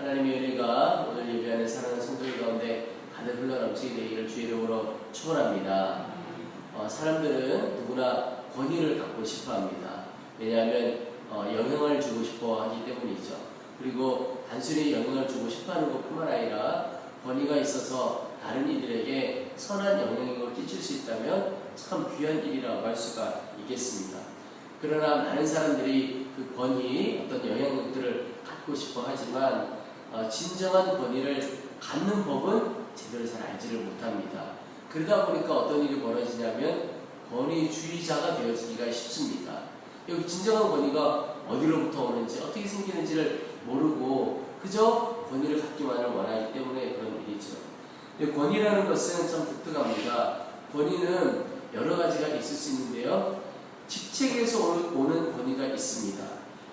하나님의 은혜가 오늘 예배하는 사랑하는 성도들 가운데 가득 흘러넘치게 되기를 주의 이름으로 축원합니다. 어, 사람들은 누구나 권위를 갖고 싶어합니다. 왜냐하면 어, 영향을 주고 싶어 하기 때문이죠. 그리고 단순히 영향을 주고 싶어하는 것뿐만 아니라 권위가 있어서 다른 이들에게 선한 영향력을 끼칠 수 있다면 참 귀한 일이라고 할 수가 있겠습니다. 그러나 많은 사람들이 그 권위, 어떤 영향력들을 갖고 싶어 하지만 어, 진정한 권위를 갖는 법은 제대로 잘 알지를 못합니다. 그러다 보니까 어떤 일이 벌어지냐면 권위주의자가 되어지기가 쉽습니다. 여기 진정한 권위가 어디로부터 오는지 어떻게 생기는지를 모르고 그저 권위를 갖기만을 원하기 때문에 그런 일이죠. 권위라는 것은 참 독특합니다. 권위는 여러 가지가 있을 수 있는데요. 직책에서 오는- 권위가 있습니다.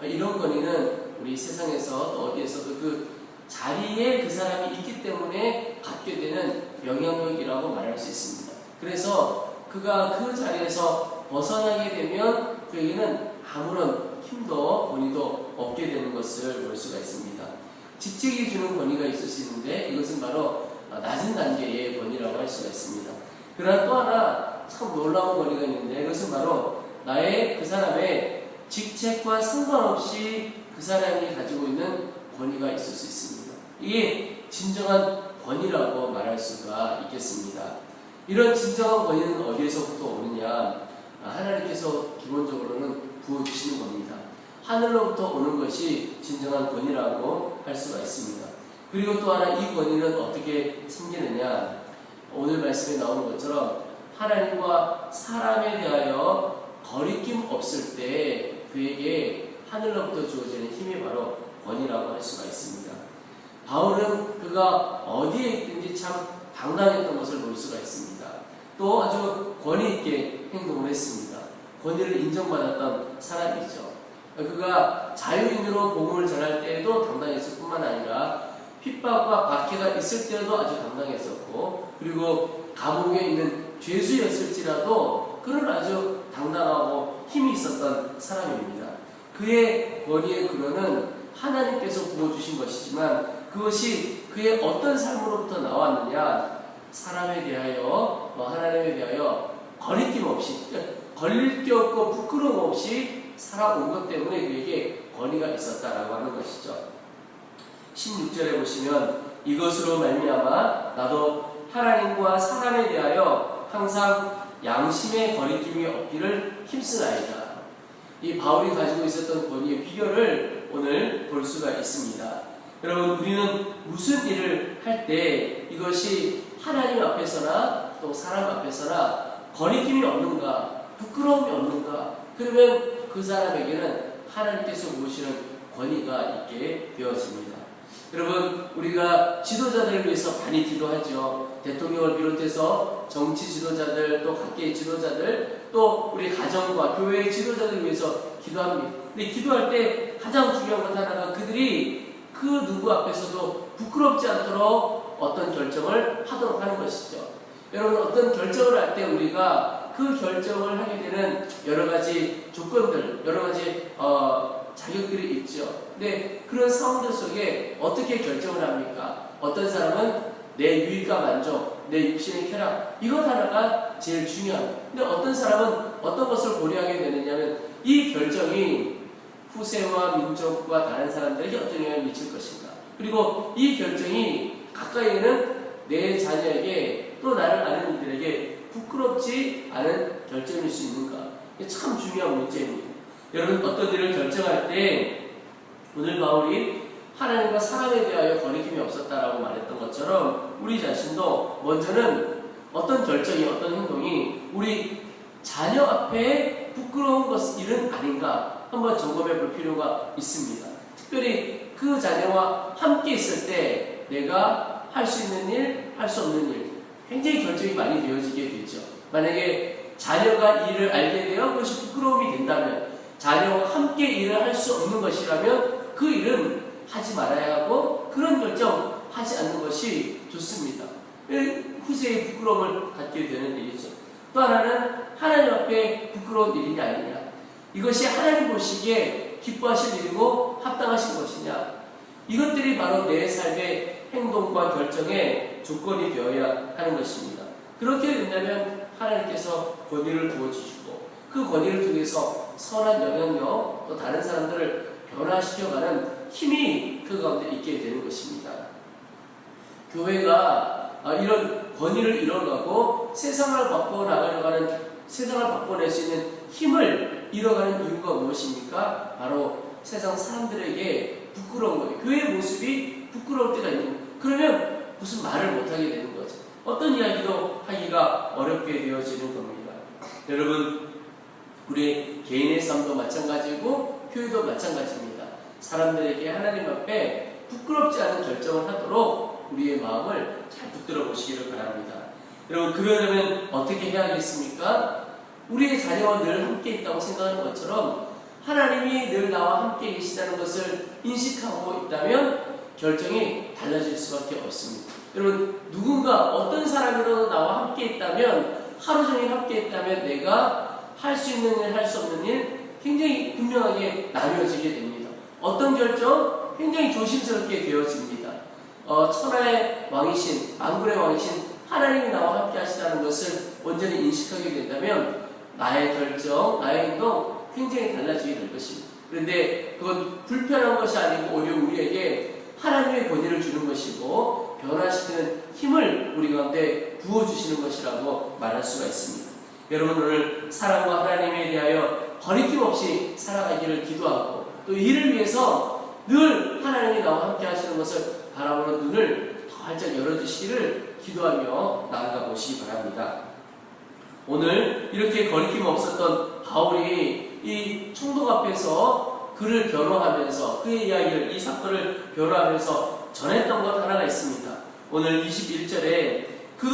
이런 권위는 우리 세상에서 또 어디에서도 그 자리에 그 사람이 있기 때문에 갖게 되는 영향력이라고 말할 수 있습니다. 그래서 그가 그 자리에서 벗어나게 되면 그에게는 아무런 힘도 권위도 없게 되는 것을 볼 수가 있습니다. 직책이 주는 권위가 있을 수 있는데 이것은 바로 낮은 단계의 권위라고 할 수가 있습니다. 그러나 또 하나 참 놀라운 권위가 있는데 이것은 바로 나의 그 사람의 직책과 상관없이 그 사람이 가지고 있는 권위가 있을 수 있습니다. 이게 진정한 권위라고 말할 수가 있겠습니다. 이런 진정한 권위는 어디에서부터 오느냐? 아, 하나님께서 기본적으로는 부어주시는 겁니다. 하늘로부터 오는 것이 진정한 권위라고 할 수가 있습니다. 그리고 또 하나 이 권위는 어떻게 생기느냐? 오늘 말씀에 나오는 것처럼 하나님과 사람에 대하여 거리낌 없을 때 그에게 하늘로부터 주어지는 힘이 바로 권위라고 할 수가 있습니다. 바울은 그가 어디에 있든지 참 당당했던 것을 볼 수가 있습니다. 또 아주 권위 있게 행동을 했습니다. 권위를 인정받았던 사람이죠. 그가 자유인으로 복음을 전할 때에도 당당했을 뿐만 아니라 핍박과 박해가 있을 때도 아주 당당했었고 그리고 감옥에 있는 죄수였을지라도 그런 아주 당당하고 힘이 있었던 사람입니다. 그의 권위의 근원은 하나님께서 부어주신 것이지만 그것이 그의 어떤 삶으로부터 나왔느냐 사람에 대하여 뭐 하나님에 대하여 거리낌 없이 걸릴 게 없고 부끄러움 없이 살아온 것 때문에 그에게 권위가 있었다라고 하는 것이죠. 16절에 보시면 이것으로 말미암아 나도 하나님과 사람에 대하여 항상 양심의 거리낌이 없기를 힘쓰나이다. 이 바울이 가지고 있었던 권위의 비결을 오늘 볼 수가 있습니다. 여러분 우리는 무슨 일을 할 때 이것이 하나님 앞에서나 또 사람 앞에서나 거리낌이 없는가 부끄러움이 없는가 그러면 그 사람에게는 하나님께서 모시는 권위가 있게 되어집니다. 여러분 우리가 지도자들을 위해서 많이 기도하죠. 대통령을 비롯해서 정치 지도자들 또 학계 지도자들 또 우리 가정과 교회의 지도자들을 위해서 기도합니다. 근데 기도할 때 가장 중요한 것 하나가 그들이 그 누구 앞에서도 부끄럽지 않도록 어떤 결정을 하도록 하는 것이죠. 여러분 어떤 결정을 할 때 우리가 그 결정을 하게 되는 여러 가지 조건들, 여러 가지 어, 자격들이 있죠. 근데 그런 상황들 속에 어떻게 결정을 합니까? 어떤 사람은 내 유익과 만족, 내 육신의 쾌락 이것 하나가 제일 중요한. 근데 어떤 사람은 어떤 것을 고려하게 되느냐면 이 결정이 후세와 민족과 다른 사람들에게 어떤 영향을 미칠 것인가. 그리고 이 결정이 가까이에는 내 자녀에게 또 나를 아는 이들에게 부끄럽지 않은 결정일 수 있는가. 이게 참 중요한 문제입니다. 여러분 어떤 일을 결정할 때 오늘 바울이 하나님과 사람에 대하여 거리낌이 없었다라고 말했던 것처럼 우리 자신도 먼저는 어떤 결정이 어떤 행동이 우리 자녀 앞에 부끄러운 것 일은 아닌가 한번 점검해 볼 필요가 있습니다. 특별히 그 자녀와 함께 있을 때 내가 할 수 있는 일, 할 수 없는 일 굉장히 결정이 많이 되어지게 되죠. 만약에 자녀가 일을 알게 되어 그것이 부끄러움이 된다면 자녀와 함께 일을 할 수 없는 것이라면 그 일은 하지 말아야 하고 그런 결정 하지 않는 것이 좋습니다. 후세의 부끄러움을 갖게 되는 일이죠. 또 하나는 하나님 앞에 부끄러운 일이냐 아니냐. 이것이 하나님 보시기에 기뻐하실 일이고 합당하신 것이냐. 이것들이 바로 내 삶의 행동과 결정의 조건이 되어야 하는 것입니다. 그렇게 된다면 하나님께서 권위를 부어주시고 그 권위를 통해서 선한 영향력 또 다른 사람들을 변화시켜가는 힘이 그 가운데 있게 되는 것입니다. 교회가 아, 이런 권위를 이뤄가고 세상을 바꿔 나가려고 하는 세상을 바꿔낼 수 있는 힘을 잃어가는 이유가 무엇입니까? 바로 세상 사람들에게 부끄러운 거예요. 교회의 모습이 부끄러울 때가 있는 거예요. 그러면 무슨 말을 못하게 되는 거죠. 어떤 이야기도 하기가 어렵게 되어지는 겁니다. 여러분, 우리 개인의 삶도 마찬가지고 교회도 마찬가지입니다. 사람들에게 하나님 앞에 부끄럽지 않은 결정을 하도록 우리의 마음을 잘 붙들어 보시기를 바랍니다. 여러분, 그러려면 어떻게 해야겠습니까? 우리의 자녀와 늘 함께 있다고 생각하는 것처럼 하나님이 늘 나와 함께 계시다는 것을 인식하고 있다면 결정이 달라질 수밖에 없습니다. 여러분, 누군가 어떤 사람이라도 나와 함께 있다면 하루 종일 함께 있다면 내가 할 수 있는 일, 할 수 없는 일 굉장히 분명하게 나뉘어지게 됩니다. 어떤 결정 굉장히 조심스럽게 되어집니다. 어, 천하의 왕이신, 만군의 왕이신 하나님이 나와 함께 하시다는 것을 온전히 인식하게 된다면 나의 결정, 나의 행동 굉장히 달라지게 될 것입니다. 그런데 그건 불편한 것이 아니고 오히려 우리에게 하나님의 권위를 주는 것이고 변화시키는 힘을 우리 가운데 부어주시는 것이라고 말할 수가 있습니다. 여러분 오늘 사랑과 하나님에 대하여 거리낌 없이 살아가기를 기도하고 또 이를 위해서 늘 하나님이 나와 함께 하시는 것을 바라보는 눈을 더 활짝 열어주시기를 기도하며 나아가 보시기 바랍니다. 오늘 이렇게 거리낌 없었던 바울이 이 총독 앞에서 그를 변호하면서 그의 이야기를 이 사건을 변호하면서 전했던 것 하나가 있습니다. 오늘 21절에 그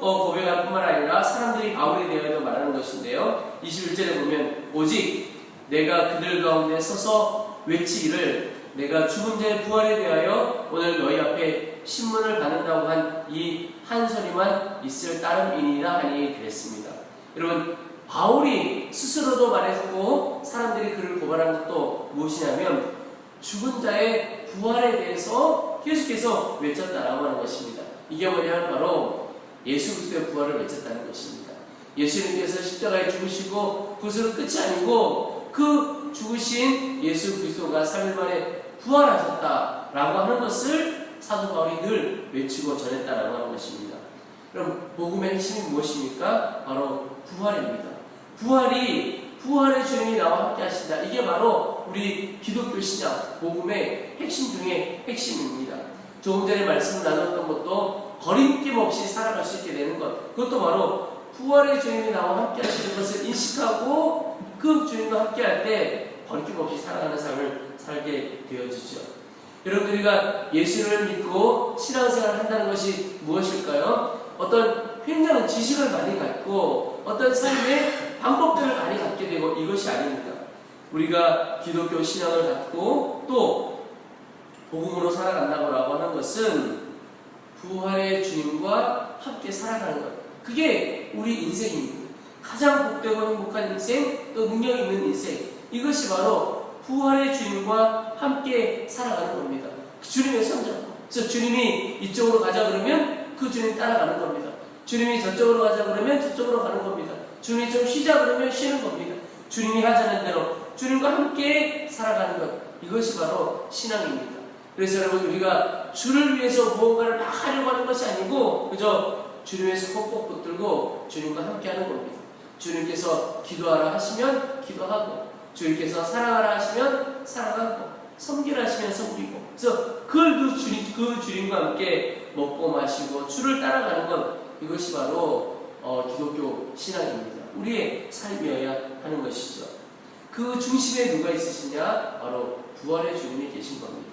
어, 고백할 뿐만 아니라 사람들이 바울에 대하여 말하는 것인데요. 21절에 보면 오직 내가 그들 가운데 서서 외치기를 내가 죽은 자의 부활에 대하여 오늘 너희 앞에 신문을 받는다고 한 이 한 소리만 있을 따름이니라 하니 그랬습니다. 여러분 바울이 스스로도 말했고 사람들이 그를 고발한 것도 무엇이냐면 죽은 자의 부활에 대해서 계속해서 외쳤다라고 하는 것입니다. 이게 뭐냐면 바로 예수 그리스도의 부활을 외쳤다는 것입니다. 예수님께서 십자가에 죽으시고 그것으로 끝이 아니고 그 죽으신 예수 그리스도가 3일 만에 부활하셨다라고 하는 것을 사도 바울이 늘 외치고 전했다라고 하는 것입니다. 그럼 복음의 핵심이 무엇입니까? 바로 부활입니다. 부활이 부활의 주님이 나와 함께 하신다. 이게 바로 우리 기독교 신약 복음의 핵심 중에 핵심입니다. 조금 전에 말씀 나눴던 것도 거림낌 없이 살아갈 수 있게 되는 것. 그것도 바로 부활의 주님이 나와 함께 하시는 것을 인식하고 그 주님과 함께 할 때 거림낌 없이 살아가는 삶을 살게 되어지죠. 여러분 우리가 예수를 믿고 신앙생활을 한다는 것이 무엇일까요? 어떤 굉장한 지식을 많이 갖고 어떤 삶의 방법들을 많이 갖게 되고 이것이 아닙니다. 우리가 기독교 신앙을 갖고 또 복음으로 살아간다고 하는 것은 부활의 주님과 함께 살아가는 것. 그게 우리 인생입니다. 가장 복되고 행복한 인생, 또 능력 있는 인생. 이것이 바로 부활의 주님과 함께 살아가는 겁니다. 그 주님의 성장. 그래서 주님이 이쪽으로 가자 그러면 그 주님 따라가는 겁니다. 주님이 저쪽으로 가자 그러면 저쪽으로 가는 겁니다. 주님이 좀 쉬자 그러면 쉬는 겁니다. 주님이 하자는 대로 주님과 함께 살아가는 것. 이것이 바로 신앙입니다. 그래서 여러분 우리가 주를 위해서 무언가를 막 하려고 하는 것이 아니고 그저 주님에서 꼭꼭 붙들고 주님과 함께 하는 겁니다. 주님께서 기도하라 하시면 기도하고 주님께서 사랑하라 하시면 사랑하고 섬기라 하시면 섬기고 그래서 그걸 그 주님 그 주님과 함께 먹고 마시고 주를 따라가는 것 이것이 바로 어, 기독교 신앙입니다. 우리의 삶이어야 하는 것이죠. 그 중심에 누가 있으시냐? 바로 부활의 주님이 계신 겁니다.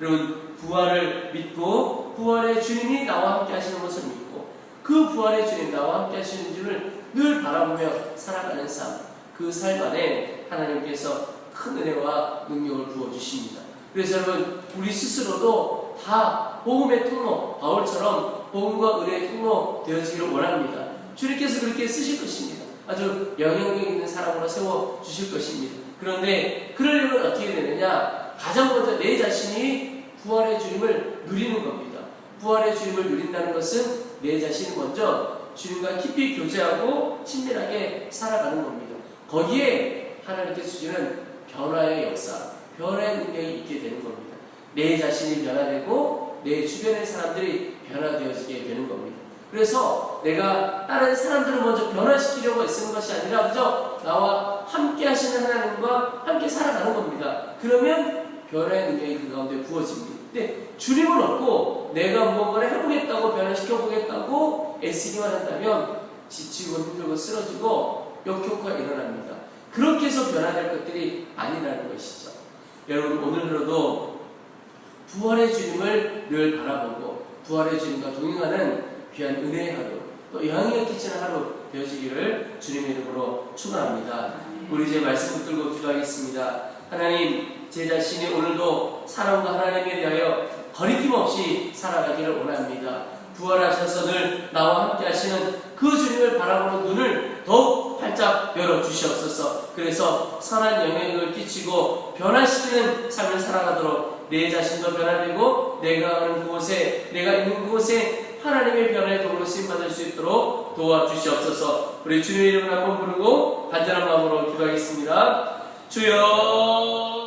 여러분 부활을 믿고 부활의 주님이 나와 함께 하시는 것을 믿고 그 부활의 주님 나와 함께 하시는 주를 늘 바라보며 살아가는 삶. 그 삶 안에 하나님께서 큰 은혜와 능력을 부어 주십니다. 그래서 여러분 우리 스스로도 다 복음의 통로 바울처럼 복음과 은혜의 통로 되어지기를 원합니다. 주님께서 그렇게 쓰실 것입니다. 아주 영향력 있는 사람으로 세워 주실 것입니다. 그런데 그러려면 어떻게 되느냐? 가장 먼저 내 자신이 부활의 주님을 누리는 겁니다. 부활의 주님을 누린다는 것은 내 자신이 먼저 주님과 깊이 교제하고 친밀하게 살아가는 겁니다. 거기에 하나님께서 주시는 변화의 역사, 변화의 능력이 있게 되는 겁니다. 내 자신이 변화되고 내 주변의 사람들이 변화되어지게 되는 겁니다. 그래서 내가 다른 사람들을 먼저 변화시키려고 애쓰는 것이 아니라 그저 나와 함께 하시는 하나님과 함께 살아가는 겁니다. 그러면 변화의 능력이 그 가운데 부어집니다. 근데 주님은 없고 내가 무언가를 해보겠다고 변화시켜보겠다고 애쓰기만 한다면 지치고 힘들고 쓰러지고 역효과가 일어납니다. 그렇게 해서 변화될 것들이 아니라는 것이죠. 여러분 오늘 하루도 부활의 주님을 늘 바라보고 부활의 주님과 동행하는 귀한 은혜의 하루 또 영향력 끼치는 하루 되어지기를 주님의 이름으로 축원합니다. 우리 이제 말씀 붙들고 기도하겠습니다. 하나님 제 자신이 오늘도 사랑과 하나님에 대하여 거리낌 없이 살아가기를 원합니다. 부활하셔서 늘 나와 함께 하시는 그 주님을 바라보는 눈을 더욱 활짝 열어 주시옵소서. 그래서 선한 영향력을 끼치고 변화시키는 삶을 살아가도록 내 자신도 변화되고 내가 가는 그곳에 내가 있는 그곳에 하나님의 변화의 도구로 쓰임 받을 수 있도록 도와주시옵소서. 우리 주님의 이름을 한번 부르고 간절한 마음으로 기도하겠습니다. 주여